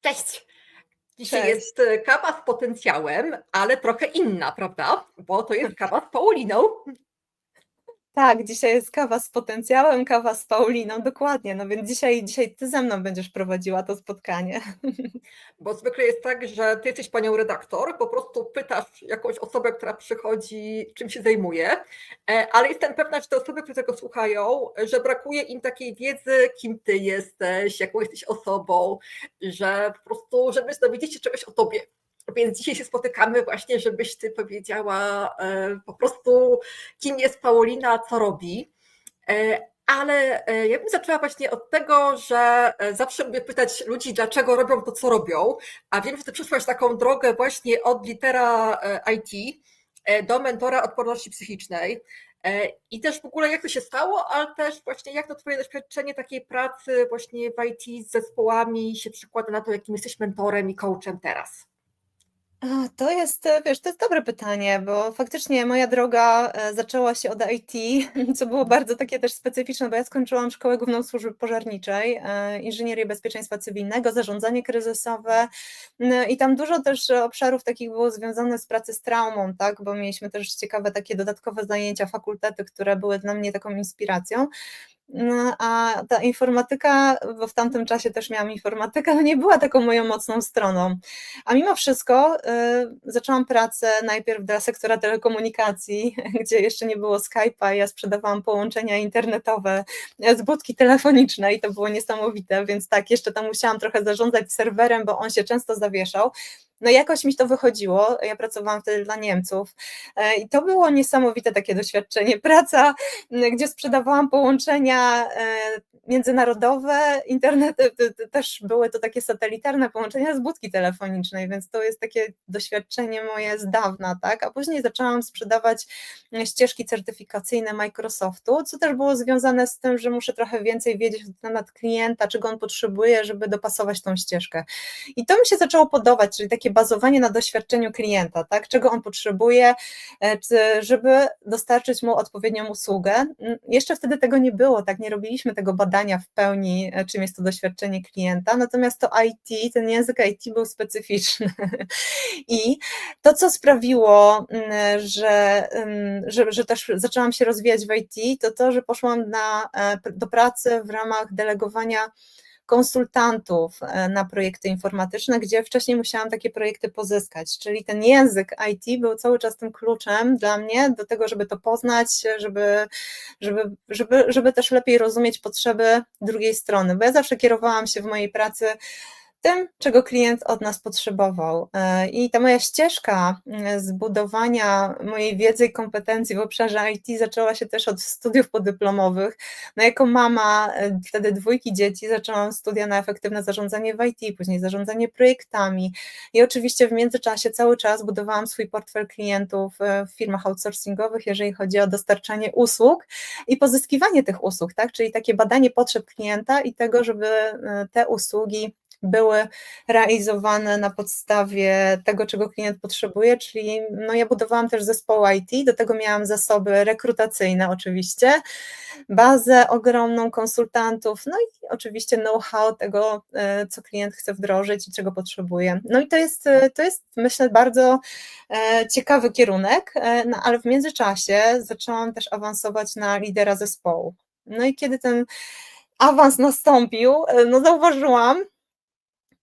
Cześć! Dzisiaj Cześć. jest e, kawa z potencjałem, ale trochę inna, prawda? Bo to jest kawa z Pauliną. Tak, dzisiaj jest kawa z potencjałem, kawa z Pauliną, dokładnie. No więc dzisiaj, dzisiaj ty ze mną będziesz prowadziła to spotkanie. Bo zwykle jest tak, że ty jesteś panią redaktor, po prostu pytasz jakąś osobę, która przychodzi, czym się zajmuje, e, ale jestem pewna, że te osoby, które tego słuchają, że brakuje im takiej wiedzy, kim ty jesteś, jaką jesteś osobą, że po prostu, żeby dowiedzieć się czegoś o tobie. Więc dzisiaj się spotykamy właśnie, żebyś ty powiedziała e, po prostu, kim jest Paulina, co robi. E, Ale e, ja bym zaczęła właśnie od tego, że zawsze lubię pytać ludzi, dlaczego robią to, co robią. A wiem, że ty przeszłaś taką drogę właśnie od litera IT do mentora odporności psychicznej. I też w ogóle jak to się stało, ale też właśnie jak to twoje doświadczenie takiej pracy właśnie w IT z zespołami się przekłada na to, jakim jesteś mentorem i coachem teraz. To jest, e, wiesz, to jest dobre pytanie, bo faktycznie moja droga e, zaczęła się od IT, co było bardzo takie też specyficzne, bo ja skończyłam Szkołę Główną Służby Pożarniczej, e, Inżynierię Bezpieczeństwa Cywilnego, zarządzanie kryzysowe no i tam dużo też obszarów takich było związanych z pracy z traumą, tak, bo mieliśmy też ciekawe takie dodatkowe zajęcia, fakultety, które były dla mnie taką inspiracją. No, a ta informatyka, bo w tamtym czasie też miałam informatykę, no nie była taką moją mocną stroną. A mimo wszystko y, zaczęłam pracę najpierw dla sektora telekomunikacji, gdzie jeszcze nie było Skype'a, ja sprzedawałam połączenia internetowe z budki telefonicznej, to było niesamowite, więc tak, jeszcze tam musiałam trochę zarządzać serwerem, bo on się często zawieszał. No jakoś mi to wychodziło, ja pracowałam wtedy dla Niemców e, i to było niesamowite takie doświadczenie. Praca, gdzie sprzedawałam połączenia e, międzynarodowe, internet, też były to takie satelitarne połączenia z budki telefonicznej, więc to jest takie doświadczenie moje z dawna, tak? A później zaczęłam sprzedawać ścieżki certyfikacyjne Microsoftu, co też było związane z tym, że muszę trochę więcej wiedzieć na temat klienta, czego on potrzebuje, żeby dopasować tą ścieżkę. I to mi się zaczęło podobać, czyli takie bazowanie na doświadczeniu klienta, tak? Czego on potrzebuje, e, żeby dostarczyć mu odpowiednią usługę. Jeszcze wtedy tego nie było, tak? Nie robiliśmy tego badania w pełni, e, czym jest to doświadczenie klienta, natomiast to IT, ten język IT był specyficzny. I to, co sprawiło, mm, że, mm, że, że też zaczęłam się rozwijać w IT, to to, że poszłam na, e, do pracy w ramach delegowania konsultantów e, na projekty informatyczne, gdzie wcześniej musiałam takie projekty pozyskać, czyli ten język IT był cały czas tym kluczem dla mnie do tego, żeby to poznać, żeby, żeby, żeby, żeby też lepiej rozumieć potrzeby drugiej strony, bo ja zawsze kierowałam się w mojej pracy tym, czego klient od nas potrzebował. E, I ta moja ścieżka mm, zbudowania mojej wiedzy i kompetencji w obszarze IT zaczęła się też od studiów podyplomowych. No jako mama e, wtedy dwójki dzieci zaczęłam studia na efektywne zarządzanie w IT, później zarządzanie projektami i oczywiście w międzyczasie cały czas budowałam swój portfel klientów e, w firmach outsourcingowych, jeżeli chodzi o dostarczanie usług i pozyskiwanie tych usług, tak? czyli takie badanie potrzeb klienta i tego, żeby te usługi były realizowane na podstawie tego, czego klient potrzebuje, czyli no ja budowałam też zespoł IT, do tego miałam zasoby rekrutacyjne oczywiście, bazę ogromną konsultantów, no i oczywiście know-how tego, e, co klient chce wdrożyć i czego potrzebuje. No i to jest, e, to jest myślę bardzo e, ciekawy kierunek, no ale w międzyczasie zaczęłam też awansować na lidera zespołu. No i kiedy ten awans nastąpił, no zauważyłam,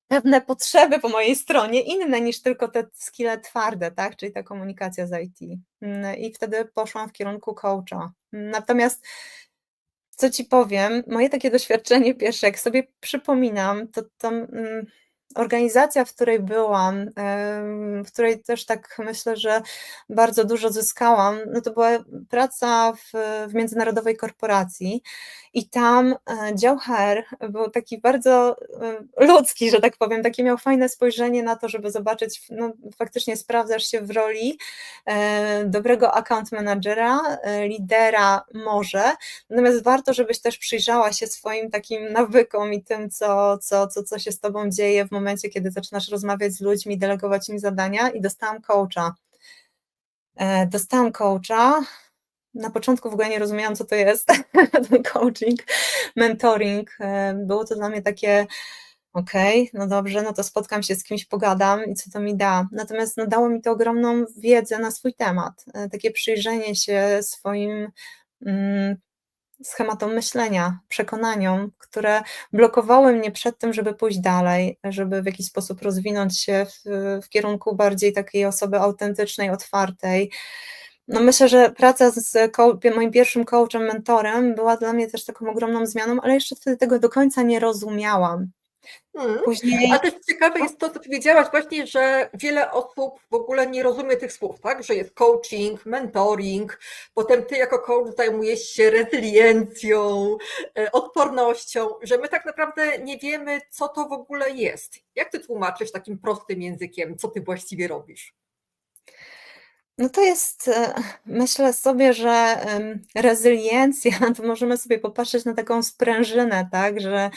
pewne potrzeby po mojej stronie, inne niż tylko te skille twarde, tak, czyli ta komunikacja z IT. Mm, I wtedy poszłam w kierunku coacha. Natomiast co ci powiem, moje takie doświadczenie pierwsze, jak sobie przypominam, to, to mm, organizacja, w której byłam, w której też tak myślę, że bardzo dużo zyskałam, no to była praca w, w międzynarodowej korporacji i tam e, dział HR był taki bardzo e, ludzki, że tak powiem, takie miał fajne spojrzenie na to, żeby zobaczyć, no faktycznie sprawdzasz się w roli e, dobrego account managera, lidera może, natomiast warto, żebyś też przyjrzała się swoim takim nawykom i tym, co, co, co, co się z tobą dzieje w momencie, kiedy zaczynasz rozmawiać z ludźmi, delegować im zadania i dostałam coacha. Dostałam coacha, na początku w ogóle nie rozumiałam, co to jest ten coaching, mentoring. Było to dla mnie takie, okej, no dobrze, no to spotkam się z kimś, pogadam i co to mi da. Natomiast no, dało mi to ogromną wiedzę na swój temat, e, takie przyjrzenie się swoim mm, schematom myślenia, przekonaniom, które blokowały mnie przed tym, żeby pójść dalej, żeby w jakiś sposób rozwinąć się w, w kierunku bardziej takiej osoby autentycznej, otwartej. No myślę, że praca z moim pierwszym coachem, mentorem była dla mnie też taką ogromną zmianą, ale jeszcze wtedy tego do końca nie rozumiałam. Mhm. Później. A też ciekawe jest to, co powiedziałaś właśnie, że wiele osób w ogóle nie rozumie tych słów, tak? Że jest coaching, mentoring, potem ty jako coach zajmujesz się rezyliencją, e, odpornością, że my tak naprawdę nie wiemy, co to w ogóle jest. Jak ty tłumaczysz takim prostym językiem, co ty właściwie robisz? No to jest, e, myślę sobie, że rezyliencja, to możemy sobie popatrzeć na taką sprężynę, tak, że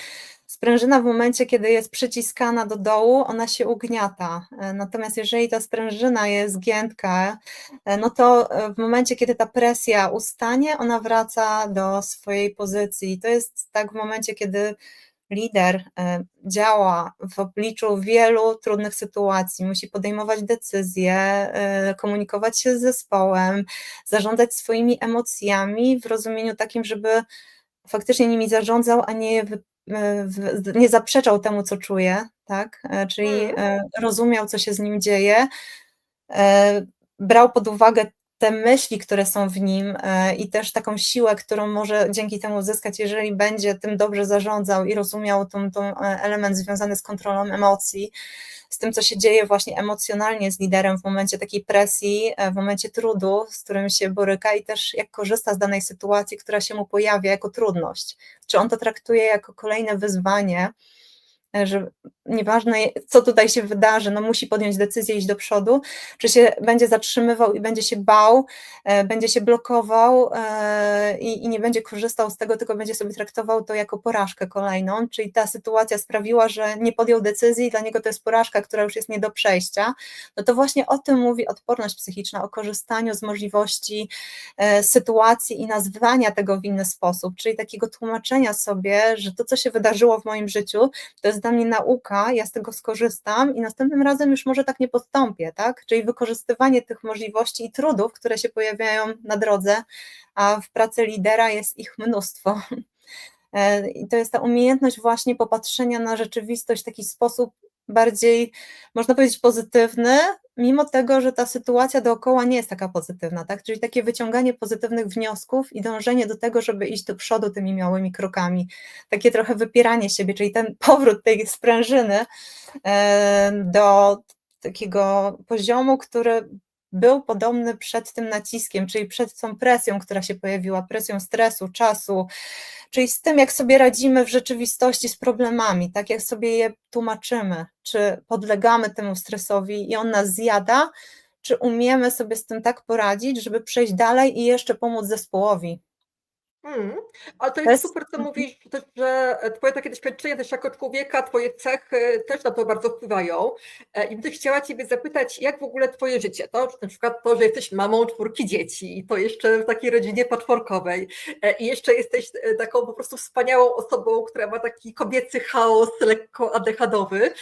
sprężyna w momencie, kiedy jest przyciskana do dołu, ona się ugniata. E, Natomiast jeżeli ta sprężyna jest giętka, e, no to e, w momencie, kiedy ta presja ustanie, ona wraca do swojej pozycji. To jest tak w momencie, kiedy lider działa w obliczu wielu trudnych sytuacji, musi podejmować decyzje, komunikować się z zespołem, zarządzać swoimi emocjami w rozumieniu takim, żeby faktycznie nimi zarządzał, a nie je nie zaprzeczał temu, co czuje, tak? E, Czyli Mhm. e, rozumiał, co się z nim dzieje, e, brał pod uwagę te myśli, które są w nim e, i też taką siłę, którą może dzięki temu uzyskać, jeżeli będzie tym dobrze zarządzał i rozumiał e, element związany z kontrolą emocji, z tym, co się dzieje właśnie emocjonalnie z liderem w momencie takiej presji, e, w momencie trudu, z którym się boryka i też jak korzysta z danej sytuacji, która się mu pojawia jako trudność. Czy on to traktuje jako kolejne wyzwanie, że nieważne co tutaj się wydarzy, no musi podjąć decyzję, iść do przodu, czy się będzie zatrzymywał i będzie się bał, e, będzie się blokował e, i, i nie będzie korzystał z tego, tylko będzie sobie traktował to jako porażkę kolejną, czyli ta sytuacja sprawiła, że nie podjął decyzji, dla niego to jest porażka, która już jest nie do przejścia, no to właśnie o tym mówi odporność psychiczna, o korzystaniu z możliwości e, sytuacji i nazwania tego w inny sposób, czyli takiego tłumaczenia sobie, że to, co się wydarzyło w moim życiu, to jest dla mnie nauka, ja z tego skorzystam i następnym razem już może tak nie postąpię, tak? Czyli wykorzystywanie tych możliwości i trudów, które się pojawiają na drodze, a w pracy lidera jest ich mnóstwo. E, I to jest ta umiejętność właśnie popatrzenia na rzeczywistość w taki sposób bardziej, można powiedzieć, pozytywny, mimo tego, że ta sytuacja dookoła nie jest taka pozytywna, tak? Czyli takie wyciąganie pozytywnych wniosków i dążenie do tego, żeby iść do przodu tymi małymi krokami. Takie trochę wypieranie siebie, czyli ten powrót tej sprężyny do takiego poziomu, który był podobny przed tym naciskiem, czyli przed tą presją, która się pojawiła, presją stresu, czasu, czyli z tym, jak sobie radzimy w rzeczywistości z problemami, tak jak sobie je tłumaczymy, czy podlegamy temu stresowi i on nas zjada, czy umiemy sobie z tym tak poradzić, żeby przejść dalej i jeszcze pomóc zespołowi. Mhm. Ale to jest jest super, co mówisz, że e, twoje takie doświadczenia też jako człowieka, twoje cechy też na to bardzo wpływają. E, I bym też chciała ciebie zapytać, jak w ogóle twoje życie, to na przykład to, że jesteś mamą czwórki dzieci i to jeszcze w takiej rodzinie patchworkowej e, i jeszcze jesteś taką po prostu wspaniałą osobą, która ma taki kobiecy chaos lekko adechadowy,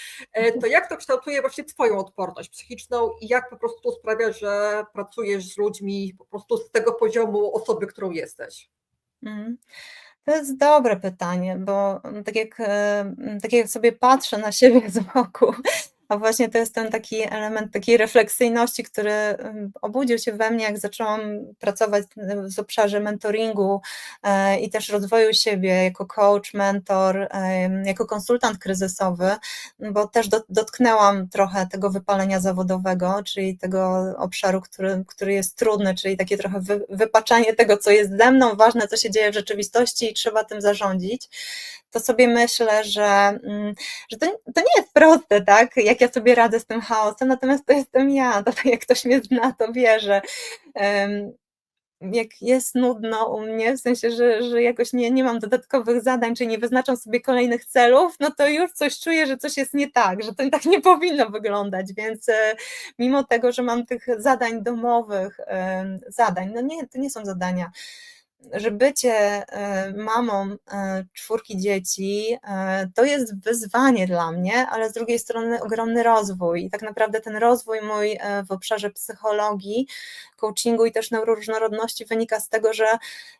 to jak to kształtuje właśnie twoją odporność psychiczną i jak po prostu sprawia, że pracujesz z ludźmi po prostu z tego poziomu osoby, którą jesteś? Mhm. To jest dobre pytanie, bo mm, tak jak, e, mm, tak jak sobie patrzę na siebie z boku, a właśnie to jest ten taki element takiej refleksyjności, który obudził się we mnie, jak zaczęłam pracować w obszarze mentoringu e, i też rozwoju siebie jako coach, mentor, jako konsultant kryzysowy, bo też do, dotknęłam trochę tego wypalenia zawodowego, czyli tego obszaru, który, który jest trudny, czyli takie trochę wy, wypaczanie tego, co jest ze mną, ważne, co się dzieje w rzeczywistości i trzeba tym zarządzić. To sobie myślę, że, mm, że to, to nie jest proste, tak? Jak ja sobie radzę z tym chaosem, natomiast to jestem ja, to jak ktoś mnie zna, to wie, że em, jak jest nudno u mnie, w sensie, że, że jakoś nie, nie mam dodatkowych zadań, czyli nie wyznaczam sobie kolejnych celów, no to już coś czuję, że coś jest nie tak, że to tak nie powinno wyglądać, więc e, mimo tego, że mam tych zadań domowych, zadań, no nie, to nie są zadania, że bycie e, mamą e, czwórki dzieci e, to jest wyzwanie dla mnie, ale z drugiej strony ogromny rozwój. I tak naprawdę ten rozwój mój w obszarze psychologii, coachingu i też neuroróżnorodności wynika z tego, że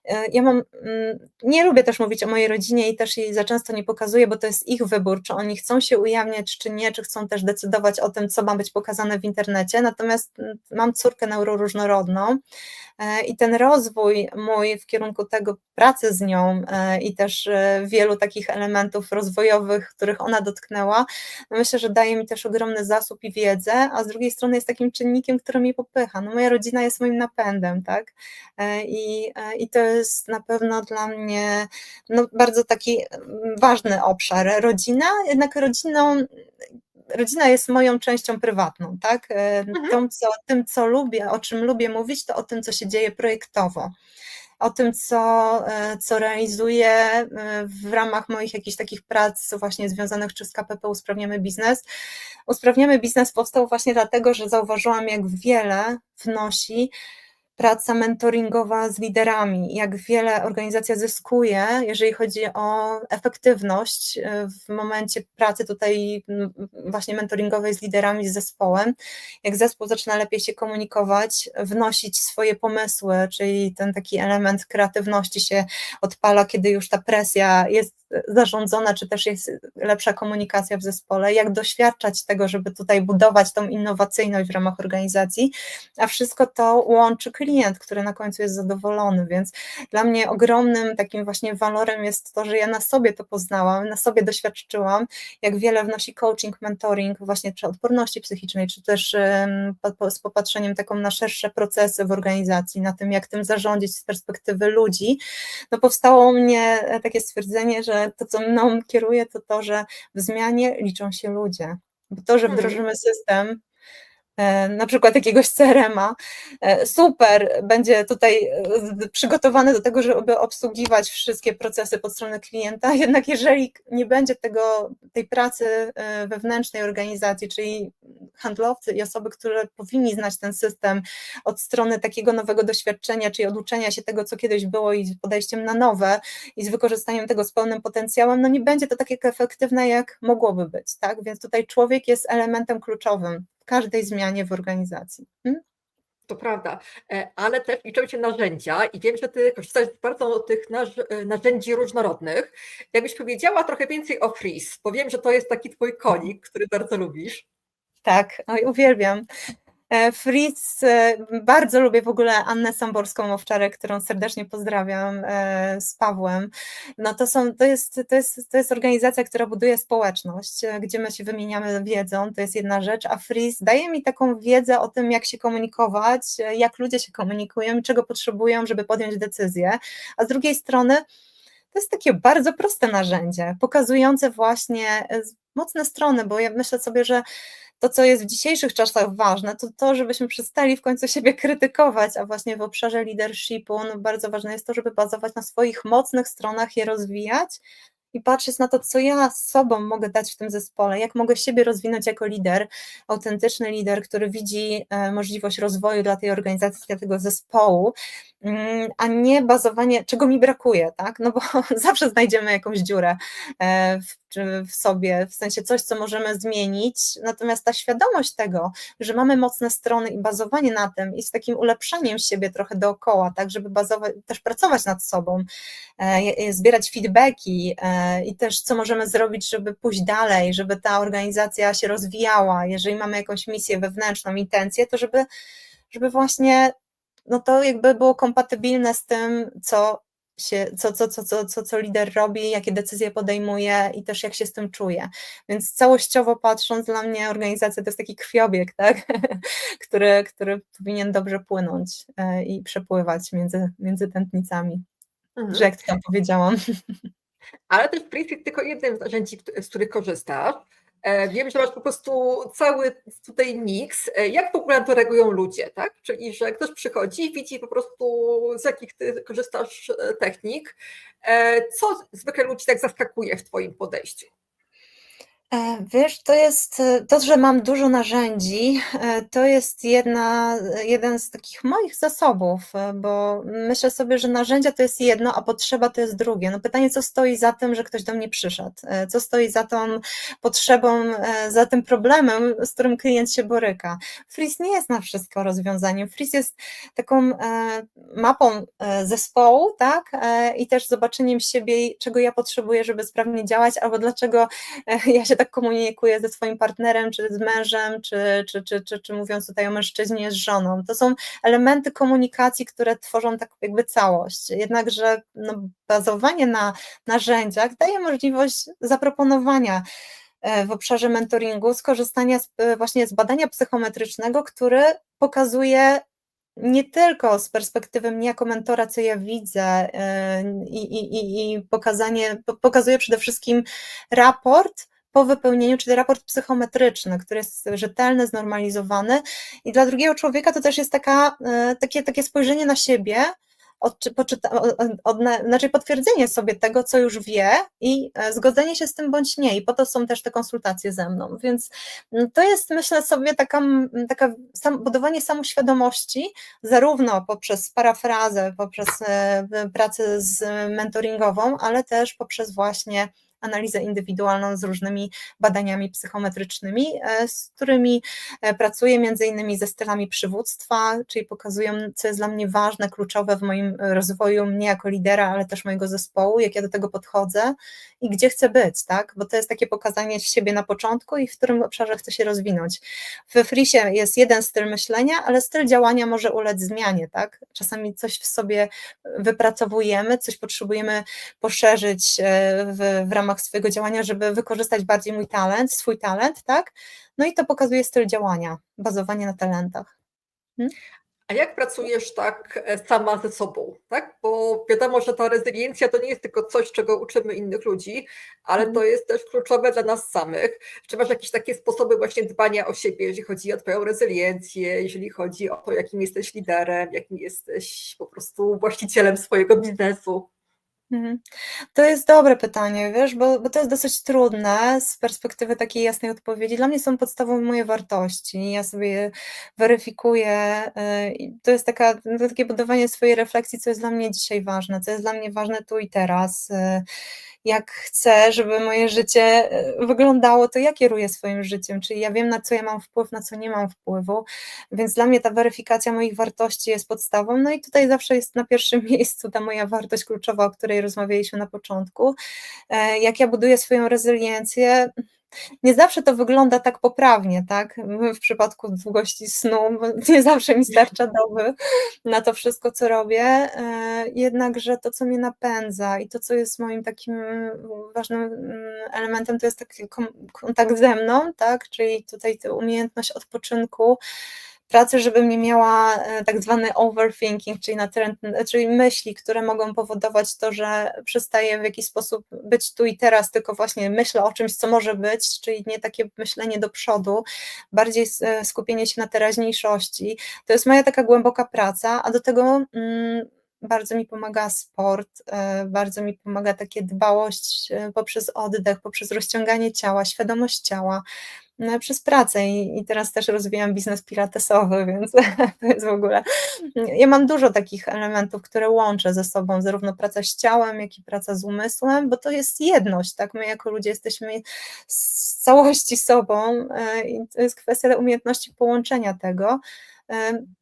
e, ja mam, mm, nie lubię też mówić o mojej rodzinie i też jej za często nie pokazuję, bo to jest ich wybór, czy oni chcą się ujawniać, czy nie, czy chcą też decydować o tym, co ma być pokazane w internecie. Natomiast mm, mam córkę neuroróżnorodną e, i ten rozwój mój w kierunku tego pracy z nią e, i też wielu takich elementów rozwojowych, których ona dotknęła, no myślę, że daje mi też ogromny zasób i wiedzę, a z drugiej strony jest takim czynnikiem, który mnie popycha. No moja rodzina jest moim napędem, tak? E, I, e, i to jest na pewno dla mnie no, bardzo taki mm, ważny obszar. Rodzina, jednak rodziną rodzina jest moją częścią prywatną, tak? E, Tą, co, tym, co lubię, o czym lubię mówić, to o tym, co się dzieje projektowo. O tym, co, e, co realizuję e, w ramach moich jakichś takich prac, właśnie związanych czy z KPP Usprawniamy Biznes. Usprawniamy Biznes powstał właśnie dlatego, że zauważyłam, jak wiele wnosi praca mentoringowa z liderami, jak wiele organizacja zyskuje, jeżeli chodzi o efektywność e, w momencie pracy tutaj właśnie mentoringowej z liderami, z zespołem, jak zespół zaczyna lepiej się komunikować, wnosić swoje pomysły, czyli ten taki element kreatywności się odpala, kiedy już ta presja jest zarządzona, czy też jest lepsza komunikacja w zespole, jak doświadczać tego, żeby tutaj budować tą innowacyjność w ramach organizacji, a wszystko to łączy klient, który na końcu jest zadowolony, więc dla mnie ogromnym takim właśnie walorem jest to, że ja na sobie to poznałam, na sobie doświadczyłam, jak wiele wnosi coaching, mentoring właśnie czy odporności psychicznej, czy też z popatrzeniem taką na szersze procesy w organizacji, na tym, jak tym zarządzić z perspektywy ludzi, no powstało u mnie e, takie stwierdzenie, że to, co mną kieruje, to to, że w zmianie liczą się ludzie. Bo to, że Mhm. wdrożymy system, na przykład jakiegoś CRM-a, e, super, będzie tutaj e, przygotowany do tego, żeby obsługiwać wszystkie procesy pod stronę klienta, jednak jeżeli nie będzie tego, tej pracy e, wewnętrznej organizacji, czyli handlowcy i osoby, które powinni znać ten system od strony takiego nowego doświadczenia, czyli oduczenia się tego, co kiedyś było i z podejściem na nowe i z wykorzystaniem tego z pełnym potencjałem, no nie będzie to takie efektywne, jak mogłoby być, tak? Więc tutaj człowiek jest elementem kluczowym każdej zmianie w organizacji. Hmm? To prawda, E, ale też liczą się narzędzia i wiem, że ty korzystasz bardzo z tych e, narzędzi różnorodnych. Jakbyś powiedziała trochę więcej o Freeze, bo wiem, że to jest taki twój konik, który bardzo lubisz. Tak, oj, uwielbiam. E, Fritz, e, bardzo lubię w ogóle Annę Samborską-Owczarek, którą serdecznie pozdrawiam e, z Pawłem. No to, są, to, jest, to, jest, to jest organizacja, która buduje społeczność, gdzie my się wymieniamy wiedzą, to jest jedna rzecz, a Fritz daje mi taką wiedzę o tym, jak się komunikować, jak ludzie się komunikują i czego potrzebują, żeby podjąć decyzję, a z drugiej strony to jest takie bardzo proste narzędzie, pokazujące właśnie mocne strony, bo ja myślę sobie, że to, co jest w dzisiejszych czasach ważne, to to, żebyśmy przestali w końcu siebie krytykować, a właśnie w obszarze leadershipu no bardzo ważne jest to, żeby bazować na swoich mocnych stronach, je rozwijać i patrzeć na to, co ja sobą mogę dać w tym zespole, jak mogę siebie rozwinąć jako lider, autentyczny lider, który widzi e, możliwość rozwoju dla tej organizacji, dla tego zespołu, mm, a nie bazowanie, czego mi brakuje, tak? No bo zawsze znajdziemy jakąś dziurę e, w, czy w sobie, w sensie coś, co możemy zmienić, natomiast ta świadomość tego, że mamy mocne strony i bazowanie na tym i z takim ulepszaniem siebie trochę dookoła, tak, żeby bazować, też pracować nad sobą, e, zbierać feedbacki e, i też co możemy zrobić, żeby pójść dalej, żeby ta organizacja się rozwijała, jeżeli mamy jakąś misję wewnętrzną, intencję, to żeby, żeby właśnie no to jakby było kompatybilne z tym, co się, co, co, co, co, co, co lider robi, jakie decyzje podejmuje i też jak się z tym czuje. Więc całościowo patrząc, dla mnie organizacja to jest taki krwiobieg, tak? który, który powinien dobrze płynąć e, i przepływać między, między tętnicami, Mhm. że jak to tam powiedziałam. Ale też jest tylko jednym z narzędzi, z których korzystasz. E, Wiem, że masz po prostu cały tutaj miks. E, Jak w ogóle na to reagują ludzie, tak? Czyli, że ktoś przychodzi, widzi po prostu z jakich ty korzystasz e, technik. Co zwykle ludzi tak zaskakuje w twoim podejściu? E, wiesz, to jest e, to, że mam dużo narzędzi, e, to jest jedna, jeden z takich moich zasobów, bo myślę sobie, że narzędzia to jest jedno, a potrzeba to jest drugie. No pytanie, co stoi za tym, że ktoś do mnie przyszedł? Co stoi za tą potrzebą, za tym problemem, z którym klient się boryka? Freeze nie jest na wszystko rozwiązaniem. Freeze jest taką mapą zespołu, tak? I też zobaczeniem siebie, czego ja potrzebuję, żeby sprawnie działać, albo dlaczego ja się tak komunikuję ze swoim partnerem, czy z mężem, czy, czy, czy, czy, czy mówiąc tutaj o mężczyźnie z żoną. To są elementy komunikacji, które tworzą tak jakby całość. Jednakże no, bazowanie na narzędziach daje możliwość zaproponowania e, w obszarze mentoringu, skorzystania z, e, właśnie z badania psychometrycznego, który pokazuje nie tylko z perspektywy mnie jako mentora, co ja widzę e, i, i, i- pokazanie, po- pokazuje przede wszystkim raport po wypełnieniu, czyli raport psychometryczny, który jest rzetelny, znormalizowany. I dla drugiego człowieka to też jest taka, e, takie, takie spojrzenie na siebie, odczy- poczyta, od, od, znaczy potwierdzenie sobie tego, co już wie i e, zgodzenie się z tym bądź nie. I po to są też te konsultacje ze mną, więc mm, to jest myślę sobie taka, taka sam, budowanie samoświadomości, zarówno poprzez parafrazę, poprzez e, pracę z mentoringową, ale też poprzez właśnie analizę indywidualną z różnymi badaniami psychometrycznymi, e, z którymi e, pracuję między innymi ze stylami przywództwa, czyli pokazują, co jest dla mnie ważne, kluczowe w moim rozwoju mnie jako lidera, ale też mojego zespołu, jak ja do tego podchodzę i gdzie chcę być, tak? Bo to jest takie pokazanie siebie na początku i w którym obszarze chcę się rozwinąć. We Frisie jest jeden styl myślenia, ale styl działania może ulec zmianie, tak? Czasami coś w sobie wypracowujemy, coś potrzebujemy poszerzyć e, w, w ramach swojego działania, żeby wykorzystać bardziej mój talent, swój talent, tak? No i to pokazuje styl działania, bazowanie na talentach. A jak pracujesz tak e, sama ze sobą, tak? Bo wiadomo, że ta rezyliencja to nie jest tylko coś, czego uczymy innych ludzi, ale to jest też kluczowe dla nas samych. Czy masz jakieś takie sposoby właśnie dbania o siebie, jeżeli chodzi o twoją rezyliencję, jeżeli chodzi o to, jakim jesteś liderem, jakim jesteś po prostu właścicielem swojego biznesu? Mhm. To jest dobre pytanie, wiesz, bo, bo to jest dosyć trudne z perspektywy takiej jasnej odpowiedzi. Dla mnie są podstawowe moje wartości. Ja sobie je weryfikuję. y, To jest taka, to takie budowanie swojej refleksji, co jest dla mnie dzisiaj ważne, co jest dla mnie ważne tu i teraz. Jak chcę, żeby moje życie y, wyglądało, to ja kieruję swoim życiem, czyli ja wiem, na co ja mam wpływ, na co nie mam wpływu. Więc dla mnie ta weryfikacja moich wartości jest podstawą. No i tutaj zawsze jest na pierwszym miejscu ta moja wartość kluczowa, o której rozmawialiśmy na początku. E, Jak ja buduję swoją rezyliencję, nie zawsze to wygląda tak poprawnie, tak? W przypadku długości snu, nie zawsze mi starcza doby na to wszystko, co robię. e, Jednakże to, co mnie napędza i to, co jest moim takim ważnym mm, elementem, to jest taki kontakt ze mną, tak? Czyli tutaj ta umiejętność odpoczynku, pracy, żebym nie miała e, tak zwany overthinking, czyli, czyli myśli, które mogą powodować to, że przestaję w jakiś sposób być tu i teraz, tylko właśnie myślę o czymś, co może być, czyli nie takie myślenie do przodu, bardziej e, skupienie się na teraźniejszości. To jest moja taka głęboka praca, a do tego mm, bardzo mi pomaga sport, e, bardzo mi pomaga takie dbałość poprzez oddech, poprzez rozciąganie ciała, świadomość ciała przez pracę i, i teraz też rozwijam biznes pilatesowy, więc to jest w ogóle. Ja mam dużo takich elementów, które łączę ze sobą, zarówno praca z ciałem, jak i praca z umysłem, bo to jest jedność, tak? My jako ludzie jesteśmy z całości sobą e, i to jest kwestia umiejętności połączenia tego.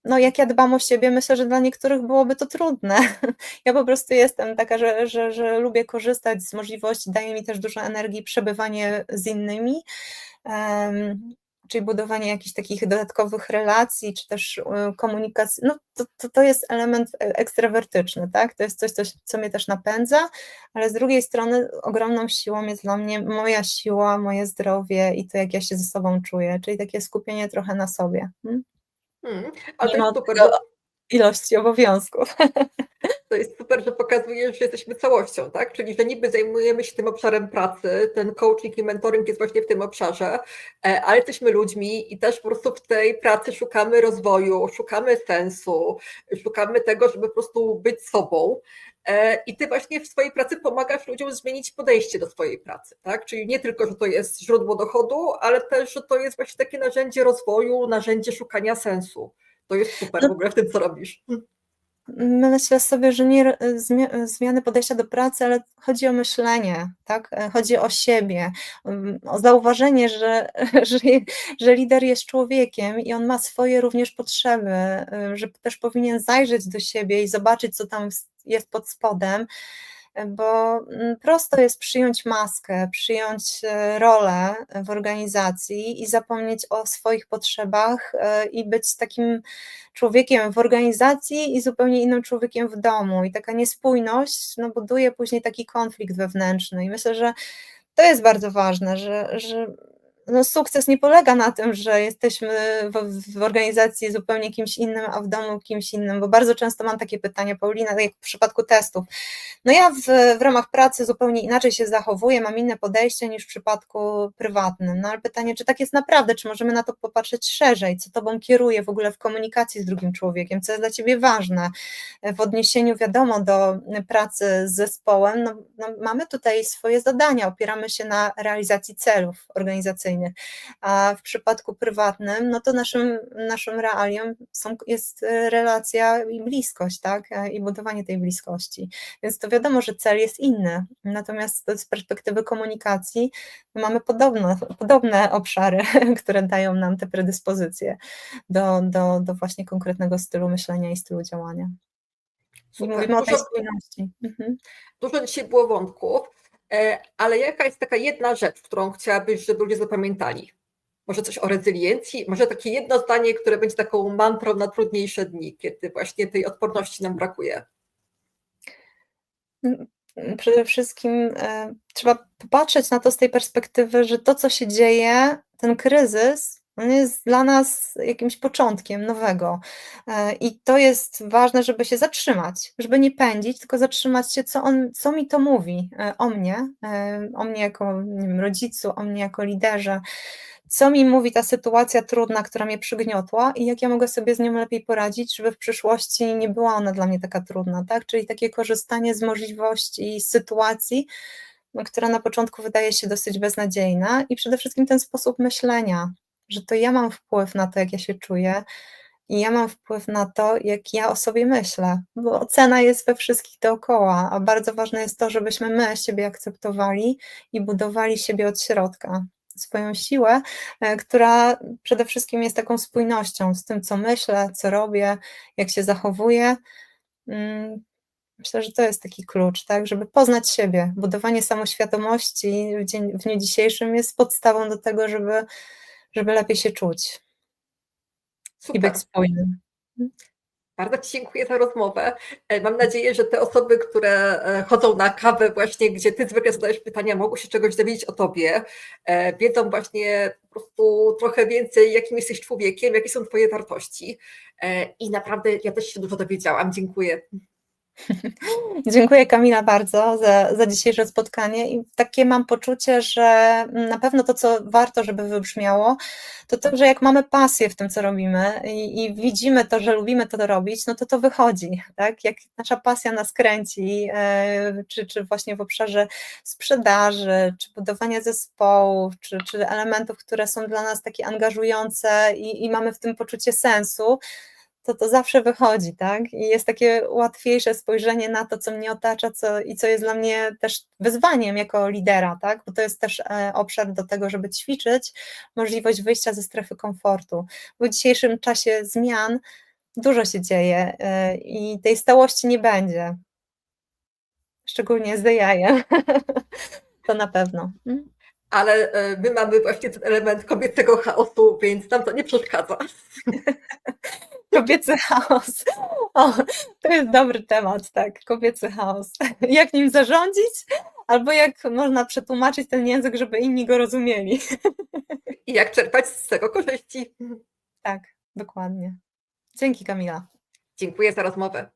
No, jak ja dbam o siebie, myślę, że dla niektórych byłoby to trudne. Ja po prostu jestem taka, że, że, że lubię korzystać z możliwości, daje mi też dużo energii przebywanie z innymi czyli budowanie jakichś takich dodatkowych relacji, czy też e, komunikacji, no to, to, to jest element e, ekstrawertyczny, tak? To jest coś, coś, co mnie też napędza, ale z drugiej strony ogromną siłą jest dla mnie moja siła, moje zdrowie i to, jak ja się ze sobą czuję, czyli takie skupienie trochę na sobie. Hmm? Hmm, ale Mimo jest super, tego bo ilości obowiązków. To jest super, że pokazuje, że jesteśmy całością, tak? Czyli, że niby zajmujemy się tym obszarem pracy, ten coaching i mentoring jest właśnie w tym obszarze, ale jesteśmy ludźmi i też po prostu w tej pracy szukamy rozwoju, szukamy sensu, szukamy tego, żeby po prostu być sobą. E, I ty właśnie w swojej pracy pomagasz ludziom zmienić podejście do swojej pracy, tak? Czyli nie tylko, że to jest źródło dochodu, ale też, że to jest właśnie takie narzędzie rozwoju, narzędzie szukania sensu. To jest super w ogóle w tym, co robisz. Myślę sobie, że nie zmia- zmiany podejścia do pracy, ale chodzi o myślenie, tak? Chodzi o siebie, um, o zauważenie, że, że, że lider jest człowiekiem i on ma swoje również potrzeby, y, że też powinien zajrzeć do siebie i zobaczyć, co tam jest pod spodem, bo mm, prosto jest przyjąć maskę, przyjąć e, rolę w organizacji i zapomnieć o swoich potrzebach e, i być takim człowiekiem w organizacji i zupełnie innym człowiekiem w domu. I taka niespójność no, buduje później taki konflikt wewnętrzny. I myślę, że to jest bardzo ważne, że, że no, sukces nie polega na tym, że jesteśmy w, w, organizacji zupełnie kimś innym, a w domu kimś innym, bo bardzo często mam takie pytania, Paulina, jak w przypadku testów. No ja w, w ramach pracy zupełnie inaczej się zachowuję, mam inne podejście niż w przypadku prywatnym. No ale pytanie, czy tak jest naprawdę, czy możemy na to popatrzeć szerzej, co tobą kieruje w ogóle w komunikacji z drugim człowiekiem, co jest dla ciebie ważne w odniesieniu, wiadomo, do pracy z zespołem. No, no, mamy tutaj swoje zadania, opieramy się na realizacji celów organizacyjnych a w przypadku prywatnym, no to naszym, naszym realią są, jest relacja i bliskość, tak? I budowanie tej bliskości. Więc to wiadomo, że cel jest inny. Natomiast z perspektywy komunikacji mamy podobne, podobne obszary, które dają nam te predyspozycje do, do, do właśnie konkretnego stylu myślenia i stylu działania. Super. Mówimy o tej spójności. Mhm. Dużo dzisiaj było wątków, e, ale jaka jest taka jedna rzecz, którą chciałabyś, żeby ludzie zapamiętali? Może coś o rezyliencji? Może takie jedno zdanie, które będzie taką mantrą na trudniejsze dni, kiedy właśnie tej odporności nam brakuje? Przede wszystkim e, trzeba popatrzeć na to z tej perspektywy, że to, co się dzieje, ten kryzys, on jest dla nas jakimś początkiem nowego. E, I to jest ważne, żeby się zatrzymać, żeby nie pędzić, tylko zatrzymać się, co, on, co mi to mówi e, o mnie, e, o mnie jako nie wiem, rodzicu, o mnie jako liderze. Co mi mówi ta sytuacja trudna, która mnie przygniotła, i jak ja mogę sobie z nią lepiej poradzić, żeby w przyszłości nie była ona dla mnie taka trudna, tak? Czyli takie korzystanie z możliwości sytuacji, która na początku wydaje się dosyć beznadziejna, i przede wszystkim ten sposób myślenia, że to ja mam wpływ na to, jak ja się czuję, i ja mam wpływ na to, jak ja o sobie myślę, bo ocena jest we wszystkich dookoła, a bardzo ważne jest to, żebyśmy my siebie akceptowali i budowali siebie od środka. Swoją siłę, e, która przede wszystkim jest taką spójnością z tym, co myślę, co robię, jak się zachowuję. Mm, Myślę, że to jest taki klucz, tak, żeby poznać siebie. Budowanie samoświadomości w, w dniu dzisiejszym jest podstawą do tego, żeby, żeby lepiej się czuć i Super. być spójnym. Bardzo Ci dziękuję za rozmowę. E, Mam nadzieję, że te osoby, które e, chodzą na kawę właśnie, gdzie Ty zwykle zadajesz pytania, mogą się czegoś dowiedzieć o Tobie, e, wiedzą właśnie po prostu trochę więcej, jakim jesteś człowiekiem, jakie są Twoje wartości. I naprawdę ja też się dużo dowiedziałam. Dziękuję. Dziękuję Kamila bardzo za, za dzisiejsze spotkanie i takie mam poczucie, że na pewno to, co warto, żeby wybrzmiało, to to, że jak mamy pasję w tym, co robimy i, i widzimy to, że lubimy to robić, no to to wychodzi, tak? Jak nasza pasja nas kręci, e, czy, czy właśnie w obszarze sprzedaży, czy budowania zespołów, czy, czy elementów, które są dla nas takie angażujące i, i mamy w tym poczucie sensu, to to zawsze wychodzi, tak? I jest takie łatwiejsze spojrzenie na to, co mnie otacza co, i co jest dla mnie też wyzwaniem jako lidera, tak? Bo to jest też e, obszar do tego, żeby ćwiczyć możliwość wyjścia ze strefy komfortu. Bo w dzisiejszym czasie zmian dużo się dzieje e, i tej stałości nie będzie. Szczególnie z AI. to na pewno. Mm. Ale e, my mamy właśnie ten element kobiecego chaosu, więc nam to nie przeszkadza. Kobiecy chaos. O, to jest dobry temat, tak. Kobiecy chaos. Jak nim zarządzić, albo jak można przetłumaczyć ten język, żeby inni go rozumieli. I jak czerpać z tego korzyści. Tak, dokładnie. Dzięki, Kamila. Dziękuję za rozmowę.